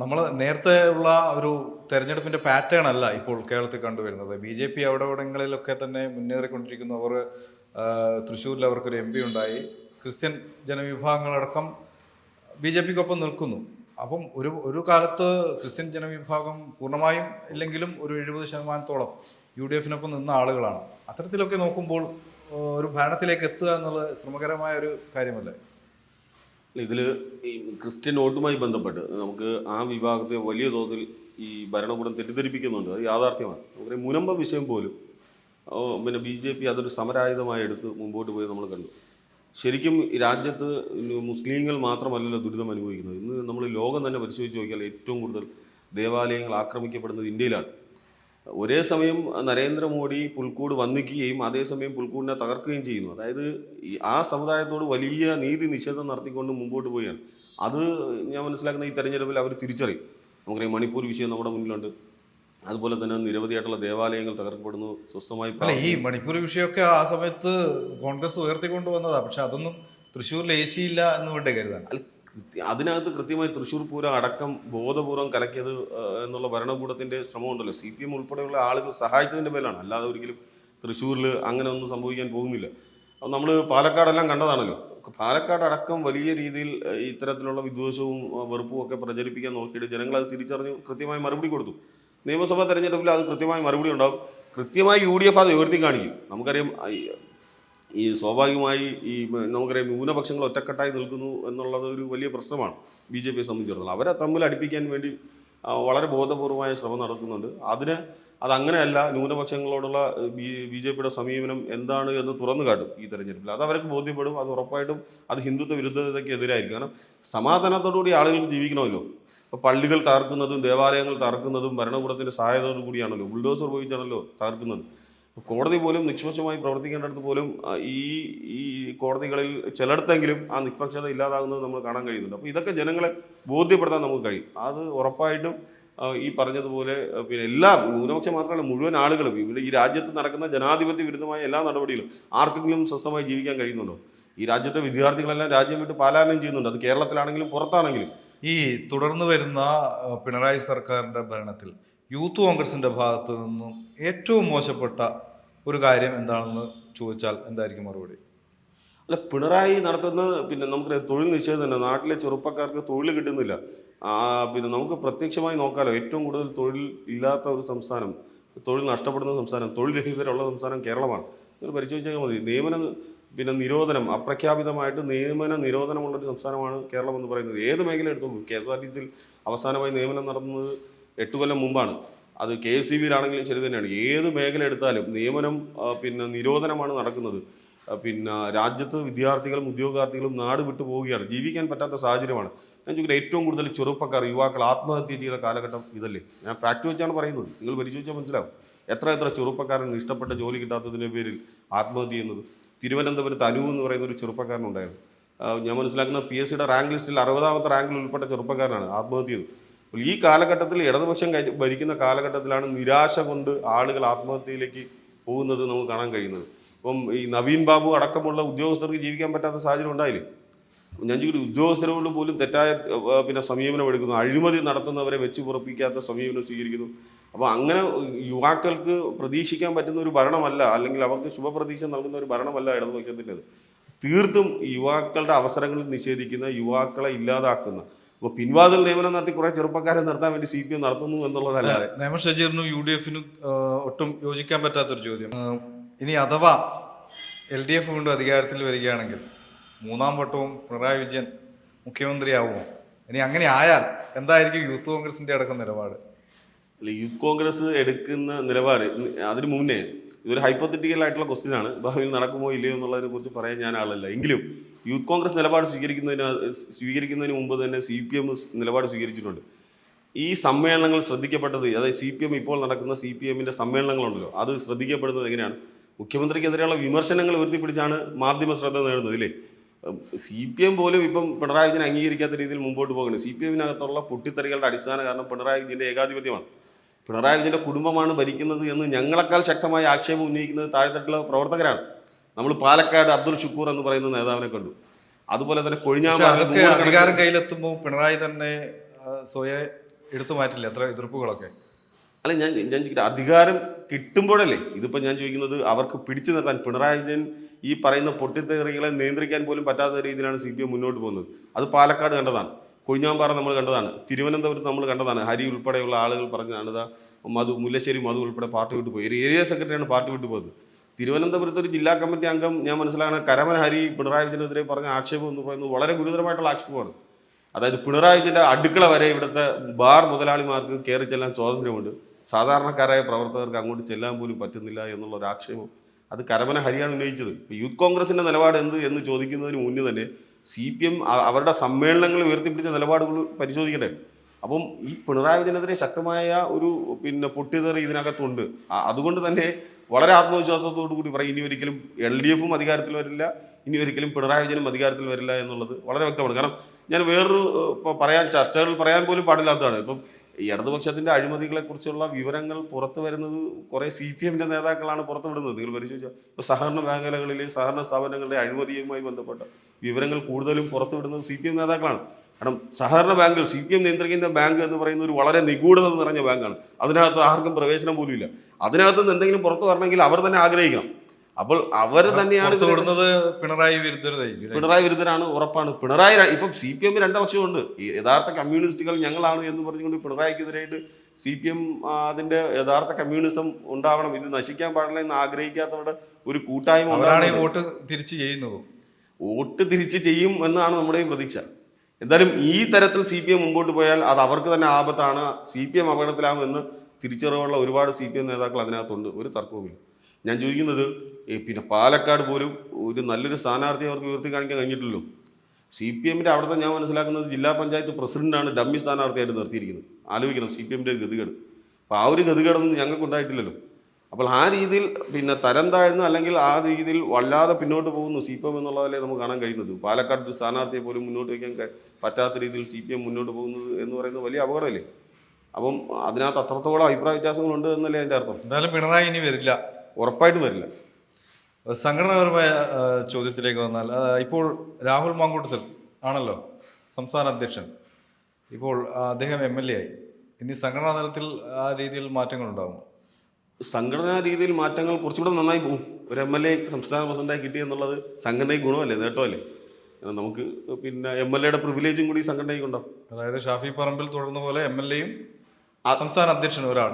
നമ്മൾ നേരത്തെ ഉള്ള ഒരു തെരഞ്ഞെടുപ്പിന്റെ പാറ്റേൺ അല്ല ഇപ്പോൾ കേരളത്തിൽ കണ്ടുവരുന്നത്. ബി ജെ പി അവിടെ ഇവിടങ്ങളിലൊക്കെ തന്നെ മുന്നേറിക്കൊണ്ടിരിക്കുന്നു അവർ തൃശ്ശൂരിൽ അവർക്കൊരു എം പി ഉണ്ടായി. ക്രിസ്ത്യൻ ജനവിഭാഗങ്ങളടക്കം ബി ജെ പിക്കൊപ്പം നിൽക്കുന്നു. അപ്പം ഒരു ഒരു കാലത്ത് ക്രിസ്ത്യൻ ജനവിഭാഗം പൂർണമായും ഇല്ലെങ്കിലും ഒരു എഴുപത് ശതമാനത്തോളം യു ഡി എഫിനൊപ്പം നിന്ന ആളുകളാണ്. അത്തരത്തിലൊക്കെ നോക്കുമ്പോൾ ഒരു ഭരണത്തിലേക്ക് എത്തുക എന്നുള്ളത് ശ്രമകരമായ ഒരു കാര്യമല്ലേ? ഇതിൽ ഈ ക്രിസ്ത്യൻ വോട്ടുമായി ബന്ധപ്പെട്ട് നമുക്ക് ആ വിഭാഗത്തെ വലിയ തോതിൽ ഈ ഭരണകൂടം തെറ്റിദ്ധരിപ്പിക്കുന്നുണ്ട്. അത് യാഥാർത്ഥ്യമാണ്. നമുക്ക് മുനമ്പ വിഷയം പോലും പിന്നെ ബി ജെ പി അതൊരു സമരായുധമായി എടുത്ത് മുമ്പോട്ട് പോയി നമ്മൾ കണ്ടു. ശരിക്കും രാജ്യത്ത് മുസ്ലിങ്ങൾ മാത്രമല്ലല്ലോ ദുരിതം അനുഭവിക്കുന്നത്. ഇന്ന് നമ്മൾ ലോകം തന്നെ പരിശോധിച്ച് നോക്കിയാൽ ഏറ്റവും കൂടുതൽ ദേവാലയങ്ങൾ ആക്രമിക്കപ്പെടുന്നത് ഇന്ത്യയിലാണ്. ഒരേ സമയം നരേന്ദ്രമോദി പുൽക്കൂട് വന്നിക്കുകയും അതേസമയം പുൽക്കൂടിനെ തകർക്കുകയും ചെയ്യുന്നു. അതായത് ആ സമുദായത്തോട് വലിയ നീതി നിഷേധം നടത്തിക്കൊണ്ട് മുമ്പോട്ട് പോവുകയാണ് അത് ഞാൻ മനസ്സിലാക്കുന്ന ഈ തെരഞ്ഞെടുപ്പിൽ അവർ തിരിച്ചറിയും. നമുക്കറിയാം മണിപ്പൂർ വിഷയം നമ്മുടെ മുന്നിലുണ്ട്. അതുപോലെ തന്നെ നിരവധിയായിട്ടുള്ള ദേവാലയങ്ങൾ തകർക്കപ്പെടുന്നു. സ്വസ്ഥമായി ഈ മണിപ്പൂർ വിഷയമൊക്കെ ആ സമയത്ത് കോൺഗ്രസ് ഉയർത്തിക്കൊണ്ടുവന്നതാ പക്ഷെ അതൊന്നും തൃശ്ശൂരിൽ എ സി ഇല്ല അതിനകത്ത് കൃത്യമായി തൃശ്ശൂർ പൂരം അടക്കം ബോധപൂർവം കലക്കിയത് എന്നുള്ള ഭരണകൂടത്തിന്റെ ശ്രമമുണ്ടല്ലോ. സി പി എം ഉൾപ്പെടെയുള്ള ആളുകൾ സഹായിച്ചതിന്റെ പേരിലാണ്. അല്ലാതെ ഒരിക്കലും തൃശ്ശൂരിൽ അങ്ങനെ ഒന്നും സംഭവിക്കാൻ പോകുന്നില്ല. നമ്മൾ പാലക്കാടെല്ലാം കണ്ടതാണല്ലോ. പാലക്കാട് അടക്കം വലിയ രീതിയിൽ ഇത്തരത്തിലുള്ള വിദ്വേഷവും വെറുപ്പും ഒക്കെ പ്രചരിപ്പിക്കാൻ നോക്കിയിട്ട് ജനങ്ങൾ അത് തിരിച്ചറിഞ്ഞു കൃത്യമായി മറുപടി കൊടുത്തു. നിയമസഭാ തെരഞ്ഞെടുപ്പിൽ അത് കൃത്യമായി മറുപടി ഉണ്ടാവും. കൃത്യമായി യു ഡി എഫ് അത് ഉയർത്തി കാണിക്കും. നമുക്കറിയാം ഈ സ്വാഭാവികമായി ഈ നമുക്കറിയാം ന്യൂനപക്ഷങ്ങൾ ഒറ്റക്കെട്ടായി നിൽക്കുന്നു എന്നുള്ളത് ഒരു വലിയ പ്രശ്നമാണ് ബി ജെ പിയെ സംബന്ധിച്ചിടത്തോളം. അവരെ തമ്മിൽ അടുപ്പിക്കാൻ വേണ്ടി വളരെ ബോധപൂർവമായ ശ്രമം നടക്കുന്നുണ്ട്. അതിന് അതങ്ങനെയല്ല ന്യൂനപക്ഷങ്ങളോടുള്ള ബി ബി ജെ പിയുടെ സമീപനം എന്താണ് എന്ന് തുറന്നു കാട്ടും ഈ തെരഞ്ഞെടുപ്പിൽ. അത് അവർക്ക് ബോധ്യപ്പെടും അത് ഉറപ്പായിട്ടും അത് ഹിന്ദുത്വ വിരുദ്ധതയ്ക്ക് എതിരായിരിക്കും. കാരണം സമാധാനത്തോടുകൂടി ആളുകൾ ജീവിക്കണമല്ലോ. ഇപ്പോൾ പള്ളികൾ തകർക്കുന്നതും ദേവാലയങ്ങൾ തകർക്കുന്നതും ഭരണകൂടത്തിന്റെ സഹായത്തോടു കൂടിയാണല്ലോ ബുൾഡോസർ ഉപയോഗിച്ചാണല്ലോ തകർക്കുന്നത്. കോടതി പോലും നിഷ്പക്ഷമായി പ്രവർത്തിക്കേണ്ടടുത്ത് പോലും ഈ ഈ കോടതികളിൽ ചിലയിടത്തെങ്കിലും ആ നിഷ്പക്ഷത ഇല്ലാതാകുന്നത് നമ്മൾ കാണാൻ കഴിയുന്നുണ്ട്. അപ്പോൾ ഇതൊക്കെ ജനങ്ങളെ ബോധ്യപ്പെടുത്താൻ നമുക്ക് കഴിയും. അത് ഉറപ്പായിട്ടും ഈ പറഞ്ഞതുപോലെ പിന്നെ എല്ലാ ന്യൂനപക്ഷം മാത്രമല്ല മുഴുവൻ ആളുകളും ഇവിടെ ഈ രാജ്യത്ത് നടക്കുന്ന ജനാധിപത്യ വിരുദ്ധമായ എല്ലാ നടപടികളും ആർക്കെങ്കിലും സ്വസ്ഥമായി ജീവിക്കാൻ കഴിയുന്നുണ്ടോ? ഈ രാജ്യത്തെ വിദ്യാർത്ഥികളെല്ലാം രാജ്യം വിട്ട് പാലായനം ചെയ്യുന്നുണ്ട്. അത് കേരളത്തിലാണെങ്കിലും പുറത്താണെങ്കിലും. ഈ തുടർന്ന് വരുന്ന പിണറായി സർക്കാരിന്റെ ഭരണത്തിൽ യൂത്ത് കോൺഗ്രസിന്റെ ഭാഗത്ത് നിന്നും ഏറ്റവും മോശപ്പെട്ട ഒരു കാര്യം എന്താണെന്ന് ചോദിച്ചാൽ എന്തായിരിക്കും മറുപടി? അല്ല പിണറായി നടത്തുന്ന പിന്നെ നമുക്ക് തൊഴിൽ നിഷേധം തന്നെ നാട്ടിലെ ചെറുപ്പക്കാർക്ക് തൊഴിൽ കിട്ടുന്നില്ല. പിന്നെ നമുക്ക് പ്രത്യക്ഷമായി നോക്കാലോ. ഏറ്റവും കൂടുതൽ തൊഴിൽ ഇല്ലാത്ത ഒരു സംസ്ഥാനം തൊഴിൽ നഷ്ടപ്പെടുന്ന സംസ്ഥാനം തൊഴിൽ രഹിതരുള്ള സംസ്ഥാനം കേരളമാണ്. നിങ്ങൾ പരിശോധിച്ചാൽ മതി. നിയമന പിന്നെ നിരോധനം അപ്രഖ്യാപിതമായിട്ട് നിയമന നിരോധനമുള്ള ഒരു സംസ്ഥാനമാണ് കേരളം എന്ന് പറയുന്നത്. ഏത് മേഖല എടുത്തു കെ എസ് ആർ ടി സിയിൽ അവസാനമായി നിയമനം നടന്നത് എട്ട് കൊല്ലം മുമ്പാണ്. അത് കെ എസ് സി ബിയിലാണെങ്കിലും ശരി തന്നെയാണ്. ഏത് മേഖല എടുത്താലും നിയമനം പിന്നെ നിരോധനമാണ് നടക്കുന്നത്. പിന്നെ രാജ്യത്ത് വിദ്യാർത്ഥികളും ഉദ്യോഗാർത്ഥികളും നാട് വിട്ടു പോവുകയാണ്. ജീവിക്കാൻ പറ്റാത്ത സാഹചര്യമാണ്. ഞാൻ ചോദിക്കട്ടെ ഏറ്റവും കൂടുതൽ ചെറുപ്പക്കാർ യുവാക്കൾ ആത്മഹത്യ ചെയ്ത കാലഘട്ടം ഇതല്ലേ? ഞാൻ ഫാക്ട് വെച്ചാണ് പറയുന്നത്. നിങ്ങൾ പരിശോധിച്ചാൽ മനസ്സിലാവും. എത്ര എത്ര ചെറുപ്പക്കാരൻ ഇഷ്ടപ്പെട്ട ജോലി കിട്ടാത്തതിന്റെ പേരിൽ ആത്മഹത്യ ചെയ്യുന്നത്. തിരുവനന്തപുരത്ത് അനു എന്ന് പറയുന്ന ഒരു ചെറുപ്പക്കാരനുണ്ടായിരുന്നു. ഞാൻ മനസ്സിലാക്കുന്ന പി എസ് സിയുടെ റാങ്ക് ലിസ്റ്റിൽ അറുപതാമത്തെ റാങ്കിൽ ഉൾപ്പെട്ട ചെറുപ്പക്കാരനാണ് ആത്മഹത്യ ചെയ്തത്. ഈ കാലഘട്ടത്തിൽ ഇടതുപക്ഷം ഭരിക്കുന്ന കാലഘട്ടത്തിലാണ് നിരാശ കൊണ്ട് ആളുകൾ ആത്മഹത്യയിലേക്ക് പോകുന്നത് നമുക്ക് കാണാൻ കഴിയുന്നത്. ഇപ്പം ഈ നവീൻ ബാബു അടക്കമുള്ള ഉദ്യോഗസ്ഥർക്ക് ജീവിക്കാൻ പറ്റാത്ത സാഹചര്യം ഉണ്ടായില്ലേ? ഞാൻ ചോദിക്കട്ടെ ഉദ്യോഗസ്ഥരോട് പോലും തെറ്റായ പിന്നെ സമീപനം എടുക്കുന്നു അഴിമതി നടത്തുന്നവരെ വെച്ച് പുറപ്പിക്കാത്ത സമീപനം സ്വീകരിക്കുന്നു. അപ്പോൾ അങ്ങനെ യുവാക്കൾക്ക് പ്രതീക്ഷിക്കാൻ പറ്റുന്ന ഒരു ഭരണമല്ല അല്ലെങ്കിൽ അവർക്ക് ശുഭപ്രതീക്ഷ നൽകുന്ന ഒരു ഭരണമല്ല ഇടതുപക്ഷത്തിന്റെത്. തീർത്തും യുവാക്കളുടെ അവസരങ്ങൾ നിഷേധിക്കുന്ന യുവാക്കളെ ഇല്ലാതാക്കുന്ന അപ്പോൾ പിൻവാതിൽ നിയമനം നടത്തി കുറെ ചെറുപ്പക്കാരെ നിർത്താൻ വേണ്ടി സി പി എം നടത്തുന്നു എന്നുള്ളതല്ലാതെ. നിയമ ഷജീറിനും യു ഡി എഫിനും ഒട്ടും യോജിക്കാൻ പറ്റാത്തൊരു ചോദ്യം. ഇനി അഥവാ എൽ ഡി എഫ് വീണ്ടും അധികാരത്തിൽ വരികയാണെങ്കിൽ മൂന്നാം വട്ടവും പിണറായി വിജയൻ മുഖ്യമന്ത്രിയാവുമോ? ഇനി അങ്ങനെ ആയാൽ എന്തായിരിക്കും യൂത്ത് കോൺഗ്രസിന്റെ അടക്കം നിലപാട്? അല്ല, യൂത്ത് കോൺഗ്രസ് എടുക്കുന്ന നിലപാട് അതിന് മുന്നേ ഇതൊരു ഹൈപ്പത്തറ്റിക്കൽ ആയിട്ടുള്ള ക്വസ്റ്റ്യൻ ആണ്. ഭാവിയിൽ നടക്കുമോ ഇല്ലയോ എന്നുള്ളതിനെ കുറിച്ച് പറയാൻ ഞാൻ ആളല്ല. എങ്കിലും യൂത്ത് കോൺഗ്രസ് നിലപാട് സ്വീകരിക്കുന്നതിന് സ്വീകരിക്കുന്നതിന് മുമ്പ് തന്നെ സി പി എം നിലപാട് സ്വീകരിച്ചിട്ടുണ്ട്. ഈ സമ്മേളനങ്ങൾ ശ്രദ്ധിക്കപ്പെട്ടത് അതായത് സി പി എം ഇപ്പോൾ നടക്കുന്ന സി പി എമ്മിന്റെ സമ്മേളനങ്ങളുണ്ടല്ലോ. അത് ശ്രദ്ധിക്കപ്പെടുന്നത് എങ്ങനെയാണ്? മുഖ്യമന്ത്രിക്കെതിരെയുള്ള വിമർശനങ്ങൾ ഉയർത്തിപ്പിടിച്ചാണ് മാധ്യമ ശ്രദ്ധ നേടുന്നത് ഇല്ലേ? സി പി എം പോലും ഇപ്പം പിണറായി വിജയൻ അംഗീകരിക്കാത്ത രീതിയിൽ മുമ്പോട്ട് പോകുന്നത് സി പി എമ്മിനകത്തുള്ള പൊട്ടിത്തെറികളുടെ അടിസ്ഥാന കാരണം പിണറായി വിജയന്റെ ഏകാധിപത്യമാണ്. പിണറായി വിജയന്റെ കുടുംബമാണ് ഭരിക്കുന്നത് എന്ന് ഞങ്ങളെക്കാൾ ശക്തമായ ആക്ഷേപം ഉന്നയിക്കുന്നത് താഴെത്തട്ടുള്ള പ്രവർത്തകരാണ്. നമ്മൾ പാലക്കാട് അബ്ദുൽ ഷുക്കൂർ എന്ന് പറയുന്ന നേതാവിനെ കണ്ടു. അതുപോലെ തന്നെ കൊഴിഞ്ഞാമ്പാറയിൽ അധികാരം കയ്യിലെത്തുമ്പോൾ പിണറായി തന്നെ സ്വയം എടുത്തു മാറ്റില്ല എത്ര എതിർപ്പുകളൊക്കെ? അല്ല ഞാൻ ഞാൻ ചോദിക്കട്ടെ അധികാരം കിട്ടുമ്പോഴല്ലേ? ഇതിപ്പോൾ ഞാൻ ചോദിക്കുന്നത് അവർക്ക് പിടിച്ചു നിർത്താൻ പിണറായി വിജയൻ ഈ പറയുന്ന പൊട്ടിത്തെറികളെ നിയന്ത്രിക്കാൻ പോലും പറ്റാത്ത രീതിയിലാണ് സി പി എം മുന്നോട്ട് പോകുന്നത്. അത് പാലക്കാട് കണ്ടതാണ്. കൊഴിഞ്ഞാമ്പാറ നമ്മൾ കണ്ടതാണ്. തിരുവനന്തപുരത്ത് നമ്മൾ കണ്ടതാണ്. ഹരി ഉൾപ്പെടെയുള്ള ആളുകൾ പറഞ്ഞതാണ് മധു മുല്ലശ്ശേരി മധു ഉൾപ്പെടെ പാർട്ടി വിട്ടു പോയി. ഏരിയ സെക്രട്ടറിയാണ് പാർട്ടി വിട്ടു പോയത്. തിരുവനന്തപുരത്ത് ഒരു ജില്ലാ കമ്മിറ്റി അംഗം ഞാൻ മനസ്സിലാക്കുന്ന കരമൻ ഹരി പിണറായി വിജയനെതിരെ പറഞ്ഞ ആക്ഷേപം എന്ന് പറയുന്നത് വളരെ ഗുരുതരമായിട്ടുള്ള ആക്ഷേപമാണ്. അതായത് പിണറായി വിജയന്റെ അടുക്കള വരെ ഇവിടുത്തെ ബാർ മുതലാളിമാർക്ക് കയറി ചെല്ലാൻ സ്വാതന്ത്ര്യമുണ്ട്. സാധാരണക്കാരായ പ്രവർത്തകർക്ക് അങ്ങോട്ട് ചെല്ലാൻ പോലും പറ്റുന്നില്ല എന്നുള്ള ഒരു ആക്ഷേപം അത് കരമന ഹരിയാണ് ഉന്നയിച്ചത്. യൂത്ത് കോൺഗ്രസിന്റെ നിലപാട് എന്ത് എന്ന് ചോദിക്കുന്നതിന് മുന്നേ തന്നെ സി പി എം അവരുടെ സമ്മേളനങ്ങൾ ഉയർത്തിപ്പിടിച്ച നിലപാടുകൾ പരിശോധിക്കട്ടെ. അപ്പം ഈ പിണറായി വിജയനെതിരെ ശക്തമായ ഒരു പിന്നെ പൊട്ടിതെറി ഇതിനകത്തുണ്ട്. അതുകൊണ്ട് തന്നെ വളരെ ആത്മവിശ്വാസത്തോടു കൂടി പറയും ഇനി ഒരിക്കലും എൽ ഡി എഫും അധികാരത്തിൽ വരില്ല. ഇനി ഒരിക്കലും പിണറായി വിജയനും അധികാരത്തിൽ വരില്ല എന്നുള്ളത് വളരെ വ്യക്തമാണ്. കാരണം ഞാൻ വേറൊരു പറയാൻ ചർച്ചകൾ പറയാൻ പോലും പാടില്ലാത്തതാണ്. ഇപ്പം ഇടതുപക്ഷത്തിന്റെ അഴിമതികളെ കുറിച്ചുള്ള വിവരങ്ങൾ പുറത്തു വരുന്നത് കുറെ സി പി എമ്മിന്റെ നേതാക്കളാണ് പുറത്തു വിടുന്നത് നിങ്ങൾ പരിശോധിച്ചാൽ ഇപ്പൊ സഹകരണ മേഖലകളിലെ സഹകരണ സ്ഥാപനങ്ങളുടെ അഴിമതിയുമായി ബന്ധപ്പെട്ട വിവരങ്ങൾ കൂടുതലും പുറത്തു വിടുന്നത് സി പി എം നേതാക്കളാണ്. കാരണം സഹകരണ ബാങ്കുകൾ സി പി എം നിയന്ത്രിക്കുന്ന ബാങ്ക് എന്ന് പറയുന്ന ഒരു വളരെ നിഗൂഢത നിറഞ്ഞ ബാങ്കാണ്. അതിനകത്ത് ആർക്കും പ്രവേശനം പോലും ഇല്ല അതിനകത്ത് നിന്ന് എന്തെങ്കിലും പുറത്തു വരണമെങ്കിൽ അവർ തന്നെ ആഗ്രഹിക്കണം. അപ്പോൾ അവർ തന്നെയാണ് തൊടുന്നത് പിണറായി വിരുദ്ധരായിരിക്കും പിണറായി വിരുദ്ധരാണ് ഉറപ്പാണ്. പിണറായി ഇപ്പൊ സി പി എമ്മിന് രണ്ടപക്ഷമുണ്ട് യഥാർത്ഥ കമ്മ്യൂണിസ്റ്റുകൾ ഞങ്ങളാണ് എന്ന് പറഞ്ഞുകൊണ്ട് പിണറായിക്കെതിരായിട്ട് സി പി എം അതിന്റെ യഥാർത്ഥ കമ്മ്യൂണിസം ഉണ്ടാവണം. ഇത് നശിക്കാൻ പാടില്ല എന്ന് ആഗ്രഹിക്കാത്തവരുടെ ഒരു കൂട്ടായ്മ അവരാണ് ഈ വോട്ട് തിരിച്ചു ചെയ്യുന്നു വോട്ട് തിരിച്ച് ചെയ്യും എന്നാണ് നമ്മുടെയും പ്രതീക്ഷ. എന്തായാലും ഈ തരത്തിൽ സി പി എം മുമ്പോട്ട് പോയാൽ അത് അവർക്ക് തന്നെ ആപത്താണ്. സി പി എം അപകടത്തിലാകുമെന്ന് തിരിച്ചറിവുള്ള ഒരുപാട് സി പി എം നേതാക്കൾ അതിനകത്തുണ്ട്. ഒരു തർക്കവുമില്ല. ഞാൻ ചോദിക്കുന്നത് പിന്നെ പാലക്കാട് പോലും ഒരു നല്ലൊരു സ്ഥാനാർത്ഥിയെ അവർക്ക് ഉയർത്തി കാണിക്കാൻ കഴിഞ്ഞിട്ടില്ലല്ലോ. സി പി എമ്മിന്റെ അവിടുത്തെ ഞാൻ മനസ്സിലാക്കുന്നത് ജില്ലാ പഞ്ചായത്ത് പ്രസിഡന്റാണ് ഡമ്മി സ്ഥാനാർത്ഥിയായിട്ട് നിർത്തിയിരിക്കുന്നത്. ആലോചിക്കണം സി പി എമ്മിന്റെ ഗതികേട്. അപ്പോൾ ആ ഒരു ഗതികേടൊന്നും ഞങ്ങൾക്ക് ഉണ്ടായിട്ടില്ലല്ലോ. അപ്പോൾ ആ രീതിയിൽ പിന്നെ തരം താഴ്ന്ന അല്ലെങ്കിൽ ആ രീതിയിൽ വല്ലാതെ പിന്നോട്ട് പോകുന്നു സി പി എം എന്നുള്ളതല്ലേ നമുക്ക് കാണാൻ കഴിയുന്നത്. പാലക്കാട് ഒരു സ്ഥാനാർത്ഥിയെ പോലും മുന്നോട്ട് വയ്ക്കാൻ പറ്റാത്ത രീതിയിൽ സി പി എം മുന്നോട്ട് പോകുന്നത് എന്ന് പറയുന്നത് വലിയ അപകടമല്ലേ? അപ്പം അതിനകത്ത് അത്രത്തോളം അഭിപ്രായ വ്യത്യാസങ്ങളുണ്ട് എന്നല്ലേ അതിന്റെ അർത്ഥം? എന്തായാലും പിണറായി ഇനി വരില്ല. ഉറപ്പായിട്ടും വരില്ല. സംഘടനാപരമായ ചോദ്യത്തിലേക്ക് വന്നാൽ ഇപ്പോൾ രാഹുൽ മാങ്കൂട്ടത്തിൽ ആണല്ലോ സംസ്ഥാന അധ്യക്ഷൻ. ഇപ്പോൾ അദ്ദേഹം എം എൽ എ ആയി. ഇനി സംഘടനാ തലത്തിൽ ആ രീതിയിൽ മാറ്റങ്ങൾ ഉണ്ടാകും സംഘടനാ രീതിയിൽ മാറ്റങ്ങൾ കുറച്ചുകൂടെ നന്നായി പോകും ഒരു എം എൽ എ സംസ്ഥാന പ്രസിഡന്റായി കിട്ടി എന്നുള്ളത് സംഘടനയ്ക്ക് ഗുണമല്ലേ? നേട്ടമല്ലേ? നമുക്ക് പിന്നെ എം എൽ എയുടെ പ്രിവിലേജും കൂടി സംഘടനയ്ക്ക് ഉണ്ടാവും അതായത് ഷാഫി പറമ്പിൽ തുടർന്ന പോലെ എം എൽ എയും സംസ്ഥാന അധ്യക്ഷൻ ഒരാൾ.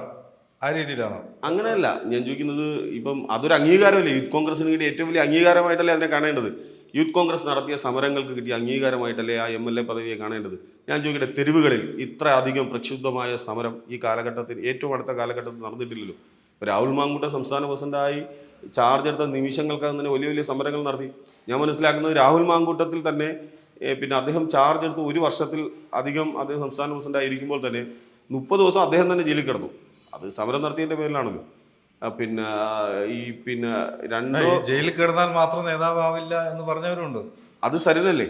ആ രീതിയിലാണ്. അങ്ങനെയല്ല ഞാൻ ചോദിക്കുന്നത് ഇപ്പം അതൊരു അംഗീകാരമല്ലേ? യൂത്ത് കോൺഗ്രസിന് കിട്ടിയ ഏറ്റവും വലിയ അംഗീകാരമായിട്ടല്ലേ അതിനെ കാണേണ്ടത്? യൂത്ത് കോൺഗ്രസ് നടത്തിയ സമരങ്ങൾക്ക് കിട്ടിയ അംഗീകാരമായിട്ടല്ലേ ആ എം എൽ എ പദവിയെ കാണേണ്ടത്? ഞാൻ ചോദിക്കട്ടെ തെരുവുകളിൽ ഇത്ര അധികം പ്രക്ഷുബ്ധമായ സമരം ഈ കാലഘട്ടത്തിൽ ഏറ്റവും അടുത്ത കാലഘട്ടത്തിൽ നടന്നിട്ടില്ലല്ലോ? രാഹുൽ മാങ്കൂട്ട സംസ്ഥാന പ്രസിഡന്റായി ചാർജ് എടുത്ത നിമിഷങ്ങൾക്കകം തന്നെ വലിയ വലിയ സമരങ്ങൾ നടത്തി. ഞാൻ മനസ്സിലാക്കുന്നത് രാഹുൽ മാങ്കൂട്ടത്തിൽ തന്നെ പിന്നെ അദ്ദേഹം ചാർജ് എടുത്ത് ഒരു വർഷത്തിൽ അധികം അദ്ദേഹം സംസ്ഥാന പ്രസിഡന്റായിരിക്കുമ്പോൾ തന്നെ മുപ്പത് ദിവസം അദ്ദേഹം തന്നെ ജയിലിൽ കിടന്നു. അത് സമരം നടത്തിയതിന്റെ പേരിലാണല്ലോ. പിന്നെ ഈ പിന്നെ രണ്ടോ ജയിലിൽ കിടന്നാൽ മാത്രം നേതാവാവില്ല എന്ന് പറഞ്ഞവരുണ്ട്. അത് സരനല്ലേ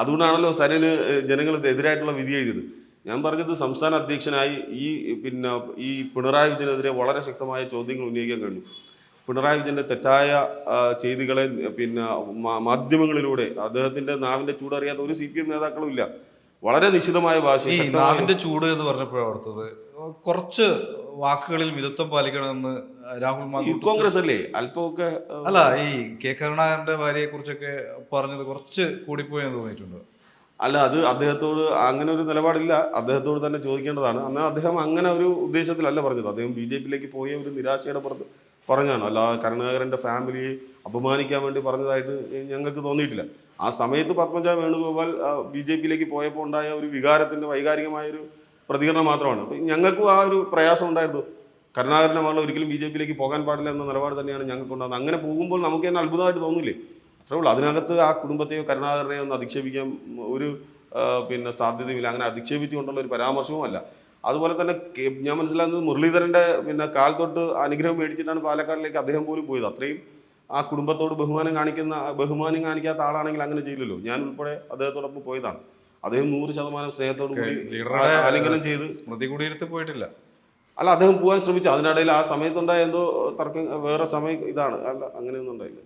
അതുകൊണ്ടാണല്ലോ സരന് ജനങ്ങൾക്ക് എതിരായിട്ടുള്ള വിധി എഴുതിയത്. ഞാൻ പറഞ്ഞത് സംസ്ഥാന അധ്യക്ഷനായി ഈ പിന്നെ ഈ പിണറായി വിജയനെതിരെ വളരെ ശക്തമായ ചോദ്യങ്ങൾ ഉന്നയിക്കാൻ കഴിഞ്ഞു. പിണറായി വിജയന്റെ തെറ്റായ ചെയ്തികളെ പിന്നെ മാധ്യമങ്ങളിലൂടെ അദ്ദേഹത്തിന്റെ നാവിന്റെ ചൂട് അറിയാത്ത ഒരു സി പി എം നേതാക്കളും ഇല്ല. വളരെ നിശിതമായ ഭാഷ നാവിന്റെ ചൂട് എന്ന് പറഞ്ഞപ്പോഴാണ് ഓർത്തത്. കുറച്ച് വാക്കുകളിൽ മിതത്വം പാലിക്കണമെന്ന് രാഹുൽ മാങ്കൂട്ടത്തിൽ കോൺഗ്രസ് അല്ലേ? അല്പമൊക്കെ അല്ല ഈ കെ കരുണാകരന്റെ ഭാര്യയെ കുറിച്ചൊക്കെ പറഞ്ഞത് കുറച്ച് കൂടിപ്പോയെന്ന് തോന്നിയിട്ടുണ്ട്. അല്ല അത് അദ്ദേഹത്തോട് അങ്ങനെ ഒരു നിലപാടില്ല. അദ്ദേഹത്തോട് തന്നെ ചോദിക്കേണ്ടതാണ്. എന്നാൽ അദ്ദേഹം അങ്ങനെ ഒരു ഉദ്ദേശത്തിലല്ല പറഞ്ഞത്. അദ്ദേഹം ബി ജെ പിയിലേക്ക് പോയ ഒരു നിരാശയുടെ പുറത്ത് പറഞ്ഞാണ് അല്ല കരുണാകരന്റെ ഫാമിലിയെ അപമാനിക്കാൻ വേണ്ടി പറഞ്ഞതായിട്ട് ഞങ്ങൾക്ക് തോന്നിയിട്ടില്ല. ആ സമയത്ത് പത്മജ വേണുഗോപാൽ ബി ജെ പിയിലേക്ക് പോയപ്പോൾ ഉണ്ടായ ഒരു വികാരത്തിന്റെ വൈകാരികമായ ഒരു പ്രതികരണം മാത്രമാണ്. ഞങ്ങൾക്കും ആ ഒരു പ്രയാസം ഉണ്ടായിരുന്നു. കരുണാകരന്റെ മകൾ ഒരിക്കലും ബി ജെ പിയിലേക്ക് പോകാൻ പാടില്ല എന്ന നിലപാട് തന്നെയാണ് ഞങ്ങൾക്ക് ഉണ്ടാകുന്നത് അങ്ങനെ പോകുമ്പോൾ നമുക്ക് തന്നെ അത്ഭുതമായിട്ട് തോന്നില്ലേ? അത്രേ ഉള്ളൂ. അതിനകത്ത് ആ കുടുംബത്തെയോ കരുണാകരനെയോ ഒന്ന് അധിക്ഷേപിക്കാൻ ഒരു പിന്നെ സാധ്യതയുമില്ല. അങ്ങനെ അധിക്ഷേപിച്ചുകൊണ്ടുള്ള ഒരു പരാമർശവും അല്ല. അതുപോലെ തന്നെ ഞാൻ മനസ്സിലാകുന്നത് മുരളീധരന്റെ പിന്നെ കാൽ തൊട്ട് അനുഗ്രഹം മേടിച്ചിട്ടാണ് പാലക്കാടിലേക്ക് അദ്ദേഹം പോലും പോയത്. അത്രയും ആ കുടുംബത്തോട് ബഹുമാനം കാണിക്കുന്ന ബഹുമാനം കാണിക്കാത്ത ആളാണെങ്കിൽ അങ്ങനെ ചെയ്യില്ലല്ലോ. ഞാൻ ഉൾപ്പെടെ അദ്ദേഹത്തോടൊപ്പം പോയതാണ്. അദ്ദേഹം നൂറ് ശതമാനം സ്നേഹത്തോടു കൂടി ആലിംഗനം ചെയ്ത്. സ്മൃതി കുടിയിരുത്തി പോയിട്ടില്ല. അല്ല അദ്ദേഹം പോകാൻ ശ്രമിച്ചു. അതിനിടയിൽ ആ സമയത്തുണ്ടായ എന്തോ തർക്കം വേറെ സമയം ഇതാണ്. അല്ല അങ്ങനെയൊന്നും ഉണ്ടായില്ല.